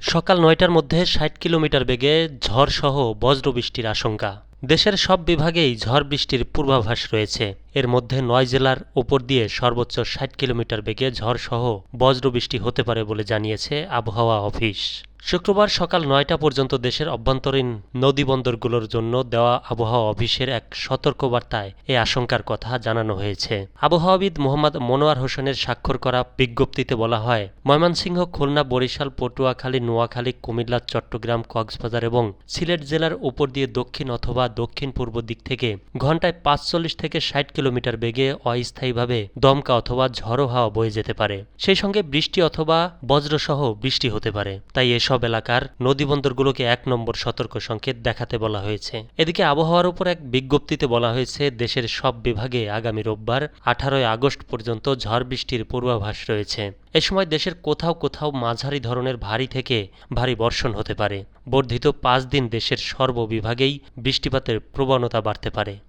সকাল নয়টার মধ্যে ষাট কিলোমিটার বেগে ঝড়সহ বজ্রবৃষ্টির আশঙ্কা। দেশের সব বিভাগেই ঝড় বৃষ্টির পূর্বাভাস রয়েছে। এর মধ্যে নয় জেলার ওপর দিয়ে সর্বোচ্চ ষাট কিলোমিটার বেগে ঝড়সহ বজ্রবৃষ্টি হতে পারে বলে জানিয়েছে আবহাওয়া অফিস। শুক্রবার সকাল নয়টা পর্যন্ত দেশের অভ্যন্তরীণ নদীবন্দরগুলোর জন্য দেওয়া আবহাওয়া অফিসের এক সতর্কবার্তায় এ আশঙ্কার কথা জানানো হয়েছে। আবহাওয়াবিদ মোহাম্মদ মনোয়ার হোসেনের স্বাক্ষর করা বিজ্ঞপ্তিতে বলা হয়, ময়মনসিংহ, খুলনা, বরিশাল, পটুয়াখালী, নোয়াখালী, কুমিল্লা, চট্টগ্রাম, কক্সবাজার এবং সিলেট জেলার উপর দিয়ে দক্ষিণ অথবা দক্ষিণ পূর্ব দিক থেকে ঘন্টায় পাঁচচল্লিশ থেকে ষাট কিলোমিটার বেগে অস্থায়ীভাবে দমকা অথবা ঝড়ো হাওয়া বয়ে যেতে পারে। সেই সঙ্গে বৃষ্টি অথবা বজ্রসহ বৃষ্টি হতে পারে। তাই এসব এলাকার নদীবন্দরগুলোকে এক নম্বর সতর্ক সংকেত দেখাতে বলা হয়েছে। এদিকে আবহাওয়ার উপর এক বিজ্ঞপ্তিতে বলা হয়েছে, দেশের সব বিভাগে আগামী রোববার আঠারোই আগস্ট পর্যন্ত ঝড় বৃষ্টির পূর্বাভাস রয়েছে। এ সময় দেশের কোথাও কোথাও মাঝারি ধরনের ভারী থেকে ভারী বর্ষণ হতে পারে। বর্ধিত পাঁচ দিন দেশের সর্ববিভাগেই বৃষ্টিপাতের প্রবণতা বাড়তে পারে।